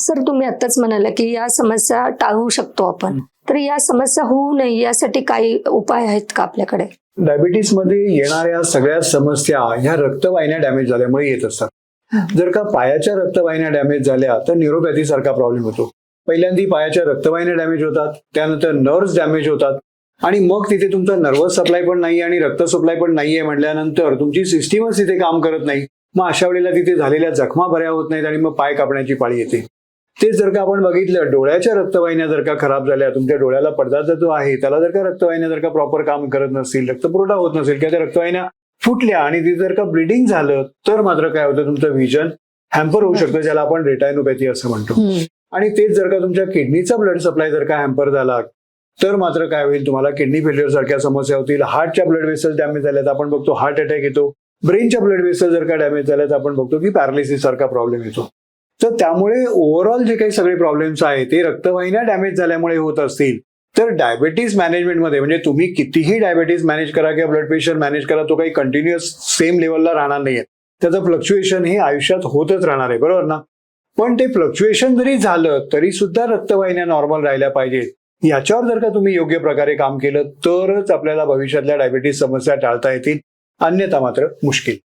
Sir तुम्ही आताच म्हणाला की या समस्या टाळू शकतो आपण. तर या समस्या होऊ नये यासाठी काही उपाय आहेत का आपल्याकडे? डायबिटीसमध्ये येणाऱ्या सगळ्या समस्या ह्या रक्तवाहिन्या डॅमेज झाल्यामुळे येत असतात. जर का पायाच्या रक्तवाहिन्या डॅमेज झाल्या तर न्यूरोपॅथी सारखा प्रॉब्लेम होतो. पहिल्यांदा पायाच्या रक्तवाहिन्या डॅमेज होतात त्यानंतर नर्व्स डॅमेज होतात. आणि मग तिथे तुमचा नर्वस सप्लाय पण नाही आणि रक्त सप्लाय पण नाहीये म्हटल्यानंतर तुमची सिस्टीमच तिथे काम करत नाही. मग अशा वेळेला तिथे झालेल्या जखमा बऱ्या होत नाहीत आणि मग पाय कापण्याची पाळी येते. तेच जर का आपण बघितलं डोळ्याच्या रक्तवाहिन्या जर का खराब झाल्या तुमच्या डोळ्याला पडदा जो आहे त्याला जर का रक्तवाहिन्या जर का प्रॉपर काम करत नसतील रक्तपुरवठा होत नसेल किंवा त्या रक्तवाहिन्या फुटल्या आणि ती जर का ब्लिडिंग झालं तर मात्र काय होतं तुमचं विजन हॅम्पर होऊ शकतं ज्याला आपण रेटायनोपॅथी असं म्हणतो. आणि तेच जर का तुमच्या किडनीचा ब्लड सप्लाय जर का हॅम्पर झाला तर मात्र काय होईल तुम्हाला किडनी फेल्युअर सारख्या समस्या होतील. हार्टच्या ब्लड वेसल डॅमेज झाल्यात आपण बघतो हार्ट अटॅक येतो. ब्रेनच्या ब्लड वेसल जर का डॅमेज झाल्या तर आपण बघतो की पॅरालिसिस सारखा प्रॉब्लेम येतो. तर त्यामुळे ओव्हरऑल जे काही सगळे प्रॉब्लेम्स आहेत ते रक्तवाहिन्या डॅमेज झाल्यामुळे होत असतील. तर डायबेटीस मॅनेजमेंटमध्ये म्हणजे तुम्ही कितीही डायबेटीस मॅनेज करा किंवा ब्लड प्रेशर मॅनेज करा तो काही कंटिन्युअस सेम लेवलला राहणार नाहीये. त्याचं फ्लक्च्युएशन हे आयुष्यात होतच राहणार आहे बरोबर ना? पण ते फ्लक्च्युएशन जरी झालं तरी सुद्धा रक्तवाहिन्या नॉर्मल राहिल्या पाहिजेत. याच्यावर जर का तुम्ही योग्य प्रकारे काम केलं तरच आपल्याला भविष्यातल्या डायबेटीस समस्या टाळता येतील. अन्यथा मात्र मुश्किल.